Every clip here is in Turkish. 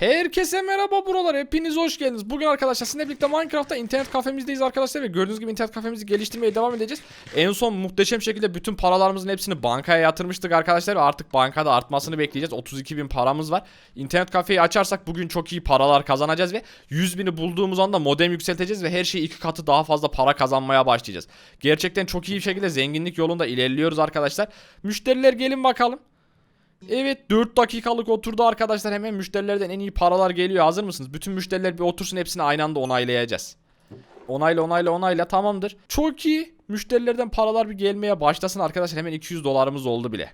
Herkese merhaba buralar. Hepiniz hoş geldiniz. Bugün arkadaşlar sizinle birlikte Minecraft'ta internet kafemizdeyiz arkadaşlar ve gördüğünüz gibi internet kafemizi geliştirmeye devam edeceğiz. En son muhteşem şekilde bütün paralarımızın hepsini bankaya yatırmıştık arkadaşlar ve artık bankada artmasını bekleyeceğiz. 32 bin paramız var. İnternet kafeyi açarsak bugün çok iyi paralar kazanacağız ve 100 bini bulduğumuz anda modem yükselteceğiz ve her şeyi iki katı daha fazla para kazanmaya başlayacağız. Gerçekten çok iyi bir şekilde zenginlik yolunda ilerliyoruz arkadaşlar. Müşteriler gelin bakalım. Evet 4 dakikalık oturdu arkadaşlar hemen müşterilerden en iyi paralar geliyor hazır mısınız? Bütün müşteriler bir otursun hepsini aynı anda onaylayacağız. Onayla onayla onayla tamamdır. Çok iyi. Müşterilerden paralar bir gelmeye başlasın arkadaşlar hemen 200 dolarımız oldu bile.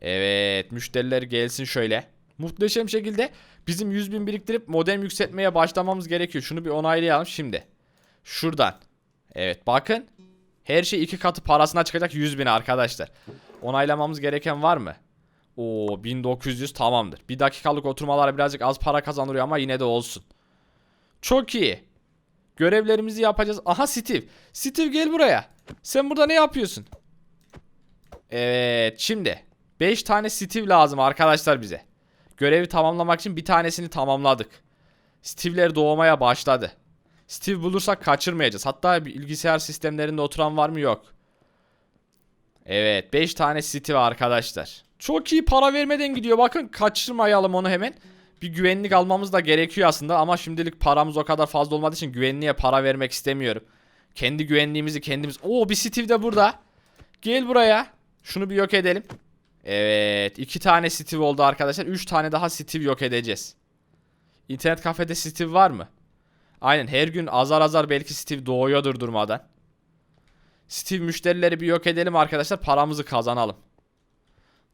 Evet müşteriler gelsin şöyle. Muhteşem şekilde bizim 100 bin biriktirip modem yükseltmeye başlamamız gerekiyor. Şunu bir onaylayalım şimdi. Şuradan. Evet bakın. Her şey iki katı parasına çıkacak 100 bin arkadaşlar. Onaylamamız gereken var mı? Oo 1900 tamamdır. Bir dakikalık oturmalar birazcık az para kazandırıyor ama yine de olsun. Çok iyi. Görevlerimizi yapacağız. Aha Steve. Steve gel buraya. Sen burada ne yapıyorsun? Evet şimdi. 5 tane Steve lazım arkadaşlar bize. Görevi tamamlamak için bir tanesini tamamladık. Steve'ler doğmaya başladı. Steve bulursak kaçırmayacağız. Hatta bilgisayar sistemlerinde oturan var mı yok. Evet 5 tane Steve arkadaşlar. Çok iyi para vermeden gidiyor. Bakın kaçırmayalım onu hemen. Bir güvenlik almamız da gerekiyor aslında ama şimdilik paramız o kadar fazla olmadığı için güvenliğe para vermek istemiyorum. Kendi güvenliğimizi kendimiz... Oo bir Steve de burada. Gel buraya. Şunu bir yok edelim. Evet iki tane Steve oldu arkadaşlar. Üç tane daha Steve yok edeceğiz. İnternet kafede Steve var mı? Aynen her gün azar azar belki Steve doğuyordur durmadan. Steve müşterileri bir yok edelim arkadaşlar. Paramızı kazanalım.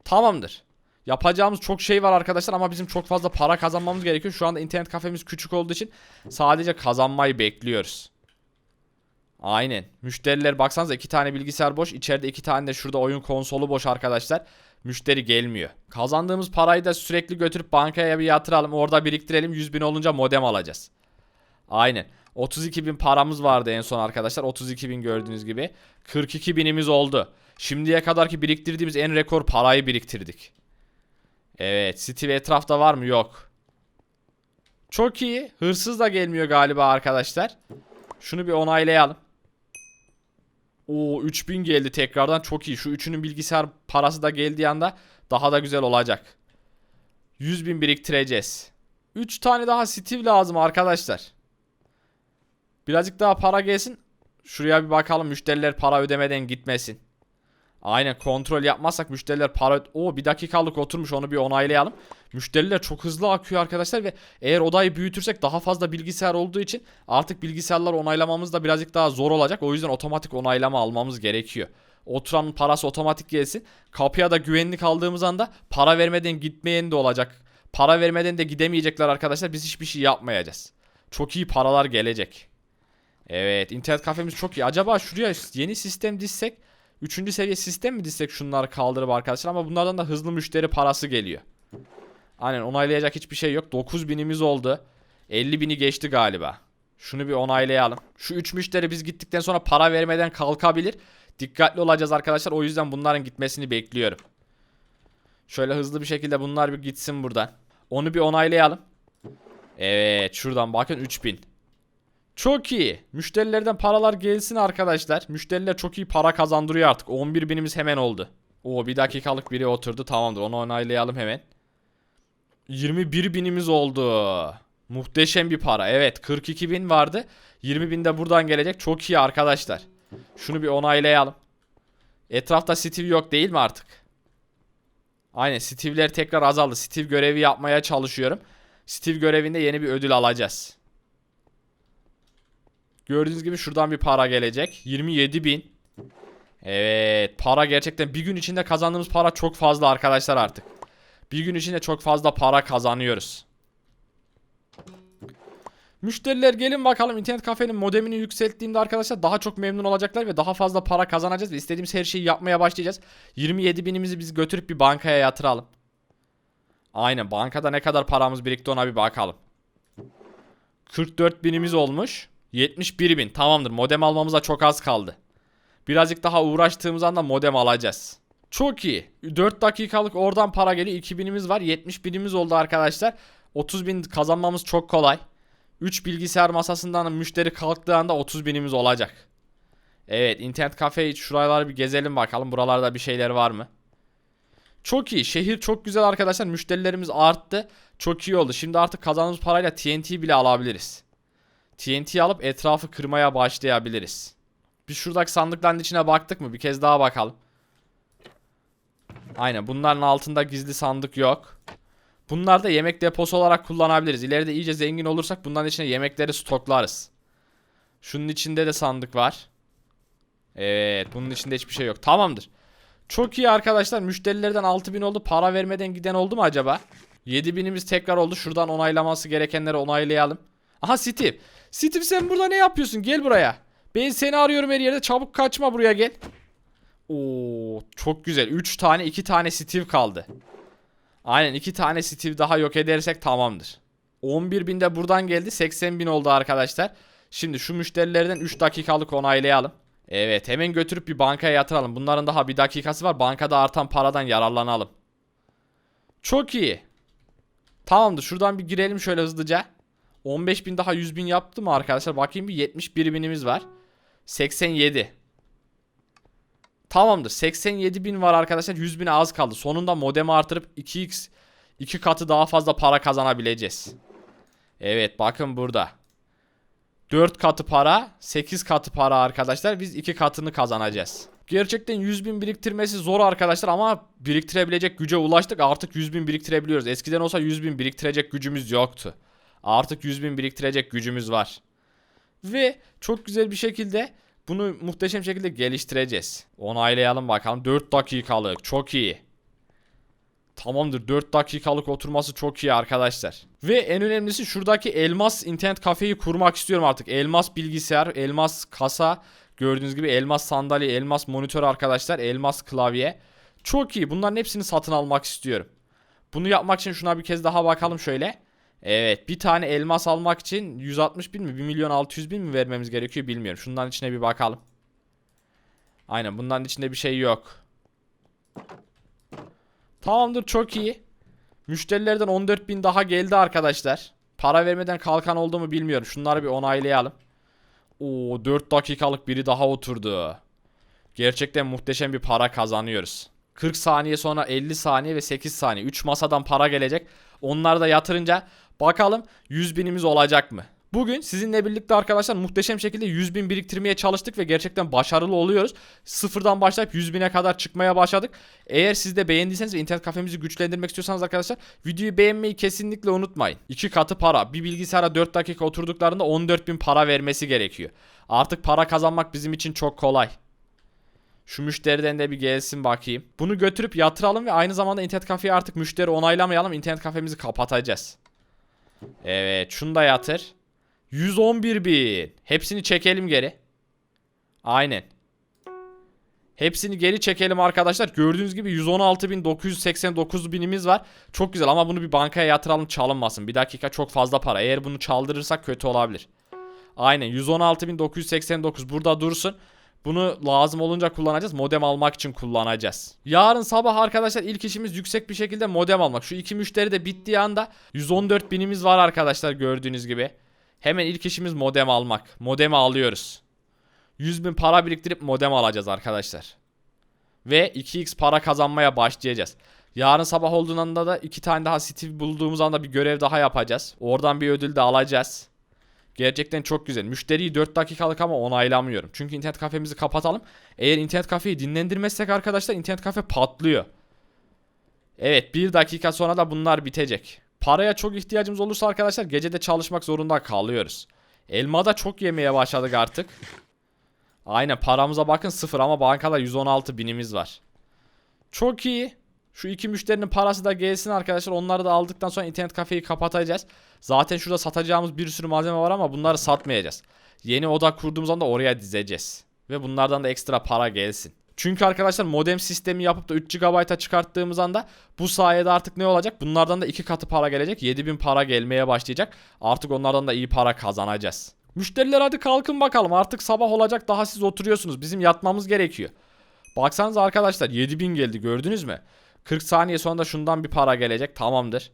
Tamamdır. Yapacağımız çok şey var arkadaşlar ama bizim çok fazla para kazanmamız gerekiyor. Şu anda internet kafemiz küçük olduğu için sadece kazanmayı bekliyoruz. Aynen. Müşteriler baksanıza iki tane bilgisayar boş. İçeride iki tane de şurada oyun konsolu boş arkadaşlar. Müşteri gelmiyor. Kazandığımız parayı da sürekli götürüp bankaya bir yatıralım. Orada biriktirelim. 100 bin olunca modem alacağız. Aynen. 32 bin paramız vardı en son arkadaşlar. 32 bin gördüğünüz gibi. 42 binimiz oldu. Şimdiye kadarki biriktirdiğimiz en rekor parayı biriktirdik. Evet. Steve etrafta var mı? Yok. Çok iyi. Hırsız da gelmiyor galiba arkadaşlar. Şunu bir onaylayalım. Oo 3000 geldi tekrardan. Çok iyi. Şu üçünün bilgisayar parası da geldiği anda daha da güzel olacak. 100 bin biriktireceğiz. 3 tane daha Steve lazım arkadaşlar. Birazcık daha para gelsin. Şuraya bir bakalım müşteriler para ödemeden gitmesin. Aynen kontrol yapmazsak müşteriler para... O bir dakikalık oturmuş onu bir onaylayalım. Müşteriler çok hızlı akıyor arkadaşlar ve eğer odayı büyütürsek daha fazla bilgisayar olduğu için artık bilgisayarlar onaylamamız da birazcık daha zor olacak. O yüzden otomatik onaylama almamız gerekiyor. Oturanın parası otomatik gelsin. Kapıya da güvenlik aldığımız anda para vermeden gitmeyen de olacak. Para vermeden de gidemeyecekler arkadaşlar. Biz hiçbir şey yapmayacağız. Çok iyi paralar gelecek. Evet internet kafemiz çok iyi. Acaba şuraya yeni sistem dizsek Üçüncü seviye sistem mi dizsek şunları kaldırıp arkadaşlar ama bunlardan da hızlı müşteri parası geliyor. Aynen onaylayacak hiçbir şey yok. 9000'imiz oldu. 50 bini geçti galiba. Şunu bir onaylayalım. Şu 3 müşteri biz gittikten sonra para vermeden kalkabilir. Dikkatli olacağız arkadaşlar. O yüzden bunların gitmesini bekliyorum. Şöyle hızlı bir şekilde bunlar bir gitsin buradan. Onu bir onaylayalım. Evet şuradan bakın 3000. Çok iyi. Müşterilerden paralar gelsin arkadaşlar. Müşteriler çok iyi para kazandırıyor artık. 11 binimiz hemen oldu. Oo bir dakikalık biri oturdu. Tamamdır onu onaylayalım hemen. 21 binimiz oldu. Muhteşem bir para. Evet 42 bin vardı. 20 bin de buradan gelecek. Çok iyi arkadaşlar. Şunu bir onaylayalım. Etrafta Steve yok değil mi artık? Aynen Steve'ler tekrar azaldı. Steve görevi yapmaya çalışıyorum. Steve görevinde yeni bir ödül alacağız. Gördüğünüz gibi şuradan bir para gelecek. 27 bin. Evet para gerçekten bir gün içinde kazandığımız para çok fazla arkadaşlar artık. Bir gün içinde çok fazla para kazanıyoruz. Müşteriler gelin bakalım internet kafenin modemini yükselttiğimde arkadaşlar daha çok memnun olacaklar ve daha fazla para kazanacağız ve istediğimiz her şeyi yapmaya başlayacağız. 27 binimizi biz götürüp bir bankaya yatıralım. Aynen bankada ne kadar paramız birikti ona bir bakalım. 44 binimiz olmuş. 71 bin tamamdır modem almamıza çok az kaldı. Birazcık daha uğraştığımız anda modem alacağız. Çok iyi. 4 dakikalık oradan para geliyor. 2000'imiz var. 70 binimiz oldu arkadaşlar. 30 bin kazanmamız çok kolay. 3 bilgisayar masasından müşteri kalktığı anda 30 binimiz olacak. Evet internet kafe şuraları bir gezelim bakalım. Buralarda bir şeyler var mı? Çok iyi. Şehir çok güzel arkadaşlar. Müşterilerimiz arttı. Çok iyi oldu. Şimdi artık kazandığımız parayla TNT bile alabiliriz. TNT alıp etrafı kırmaya başlayabiliriz. Biz şuradaki sandıkların içine baktık mı? Bir kez daha bakalım. Aynen bunların altında gizli sandık yok. Bunlar da yemek deposu olarak kullanabiliriz. İleride iyice zengin olursak bunların içine yemekleri stoklarız. Şunun içinde de sandık var. Evet bunun içinde hiçbir şey yok. Tamamdır. Çok iyi arkadaşlar. Müşterilerden 6000 oldu. Para vermeden giden oldu mu acaba? 7000'imiz tekrar oldu. Şuradan onaylaması gerekenleri onaylayalım. Aha Steve. Steve sen burada ne yapıyorsun? Gel buraya. Ben seni arıyorum her yerde. Çabuk kaçma buraya gel. Oo çok güzel. 3 tane 2 tane Steve kaldı. Aynen 2 tane Steve daha yok edersek tamamdır. 11.000 de buradan geldi. 80.000 oldu arkadaşlar. Şimdi şu müşterilerden 3 dakikalık onaylayalım. Evet hemen götürüp bir bankaya yatıralım. Bunların daha bir dakikası var. Bankada artan paradan yararlanalım. Çok iyi. Tamamdır. Şuradan bir girelim şöyle hızlıca. 15.000 daha 100.000 yaptı mı arkadaşlar? Bakayım bir 71 binimiz var. 87. Tamamdır. 87 bin var arkadaşlar. 100 bine az kaldı. Sonunda modemi artırıp 2x 2 katı daha fazla para kazanabileceğiz. Evet bakın burada. 4 katı para 8 katı para arkadaşlar. Biz 2 katını kazanacağız. Gerçekten 100 bin biriktirmesi zor arkadaşlar ama biriktirebilecek güce ulaştık. Artık 100 bin biriktirebiliyoruz. Eskiden olsa 100 bin biriktirecek gücümüz yoktu. Artık 100 bin biriktirecek gücümüz var. Ve çok güzel bir şekilde bunu muhteşem şekilde geliştireceğiz. Onaylayalım bakalım. 4 dakikalık. Çok iyi. Tamamdır. 4 dakikalık oturması çok iyi arkadaşlar. Ve en önemlisi şuradaki elmas internet kafeyi kurmak istiyorum artık. Elmas bilgisayar, elmas kasa, gördüğünüz gibi elmas sandalye, elmas monitör arkadaşlar, elmas klavye. Çok iyi. Bunların hepsini satın almak istiyorum. Bunu yapmak için şuna bir kez daha bakalım şöyle. Evet bir tane elmas almak için 160 bin mi 1 milyon 600 bin mi vermemiz gerekiyor bilmiyorum. Şundan içine bir bakalım. Aynen bunların içinde bir şey yok. Tamamdır çok iyi. Müşterilerden 14 bin daha geldi arkadaşlar. Para vermeden kalkan oldu mu bilmiyorum. Şunları bir onaylayalım. Oo 4 dakikalık biri daha oturdu. Gerçekten muhteşem bir para kazanıyoruz. 40 saniye sonra 50 saniye ve 8 saniye. 3 masadan para gelecek. Onları da yatırınca bakalım 100 binimiz olacak mı? Bugün sizinle birlikte arkadaşlar muhteşem şekilde 100 bin biriktirmeye çalıştık ve gerçekten başarılı oluyoruz. Sıfırdan başlayıp 100 bine kadar çıkmaya başladık. Eğer siz de beğendiyseniz ve internet kafemizi güçlendirmek istiyorsanız arkadaşlar videoyu beğenmeyi kesinlikle unutmayın. 2 katı para. Bir bilgisayara 4 dakika oturduklarında 14 bin para vermesi gerekiyor. Artık para kazanmak bizim için çok kolay. Şu müşteriden de bir gelsin bakayım. Bunu götürüp yatıralım ve aynı zamanda internet kafeye artık müşteri onaylamayalım. İnternet kafemizi kapatacağız. Evet şunu da yatır. 111 bin. Hepsini çekelim geri. Aynen. Hepsini geri çekelim arkadaşlar. Gördüğünüz gibi 116.989 binimiz var. Çok güzel ama bunu bir bankaya yatıralım çalınmasın. Bir dakika çok fazla para. Eğer bunu çaldırırsak kötü olabilir. Aynen 116.989 burada dursun. Bunu lazım olunca kullanacağız. Modem almak için kullanacağız. Yarın sabah arkadaşlar ilk işimiz yüksek bir şekilde modem almak. Şu iki müşteri de bittiği anda 114 binimiz var arkadaşlar gördüğünüz gibi. Hemen ilk işimiz modem almak. Modemi alıyoruz. 100 bin para biriktirip modem alacağız arkadaşlar. Ve 2x para kazanmaya başlayacağız. Yarın sabah olduğunda da iki tane daha Steve bulduğumuz anda bir görev daha yapacağız. Oradan bir ödül de alacağız. Gerçekten çok güzel. Müşteriyi 4 dakikalık ama onaylamıyorum. Çünkü internet kafemizi kapatalım. Eğer internet kafeyi dinlendirmezsek arkadaşlar internet kafe patlıyor. Evet 1 dakika sonra da bunlar bitecek. Paraya çok ihtiyacımız olursa arkadaşlar gecede çalışmak zorunda kalıyoruz. Elma da çok yemeye başladık artık. Aynen paramıza bakın sıfır ama bankada 116 binimiz var. Çok iyi. Şu iki müşterinin parası da gelsin arkadaşlar. Onları da aldıktan sonra internet kafeyi kapatacağız. Zaten şurada satacağımız bir sürü malzeme var ama bunları satmayacağız. Yeni oda kurduğumuz anda oraya dizeceğiz. Ve bunlardan da ekstra para gelsin. Çünkü arkadaşlar modem sistemi yapıp da 3 GB'a çıkarttığımız anda bu sayede artık ne olacak? Bunlardan da 2 katı para gelecek. 7000 para gelmeye başlayacak. Artık onlardan da iyi para kazanacağız. Müşteriler hadi kalkın bakalım. Artık sabah olacak daha siz oturuyorsunuz. Bizim yatmamız gerekiyor. Baksanıza arkadaşlar 7000 geldi gördünüz mü? 40 saniye sonra da şundan bir para gelecek. Tamamdır.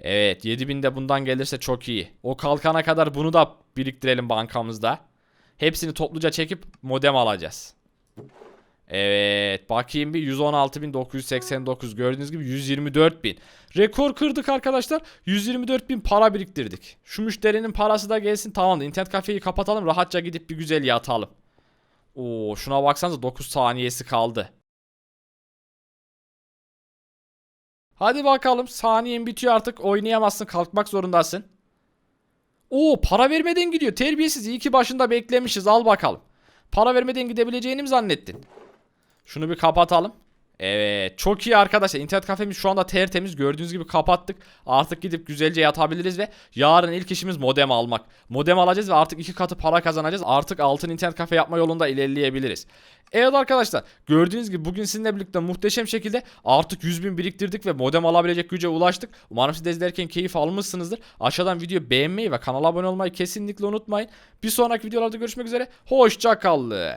Evet 7000 de bundan gelirse çok iyi. O kalkana kadar bunu da biriktirelim bankamızda. Hepsini topluca çekip modem alacağız. Evet bakayım bir 116.989 gördüğünüz gibi 124.000. Rekor kırdık arkadaşlar. 124.000 para biriktirdik. Şu müşterinin parası da gelsin tamam da internet kafeyi kapatalım rahatça gidip bir güzel yatalım. Oo şuna baksanıza 9 saniyesi kaldı. Hadi bakalım saniyen bitiyor artık oynayamazsın kalkmak zorundasın. Oo para vermeden gidiyor terbiyesiz iyi ki başında beklemişiz al bakalım. Para vermeden gidebileceğini mi zannettin? Şunu bir kapatalım. Evet çok iyi arkadaşlar internet kafemiz şu anda tertemiz gördüğünüz gibi kapattık. Artık gidip güzelce yatabiliriz ve yarın ilk işimiz modem almak. Modem alacağız ve artık iki katı para kazanacağız. Artık altın internet kafe yapma yolunda ilerleyebiliriz. Evet arkadaşlar gördüğünüz gibi bugün sizinle birlikte muhteşem şekilde artık 100 bin biriktirdik ve modem alabilecek güce ulaştık. Umarım siz izlerken keyif almışsınızdır. Aşağıdan videoyu beğenmeyi ve kanala abone olmayı kesinlikle unutmayın. Bir sonraki videolarda görüşmek üzere. Hoşçakalın.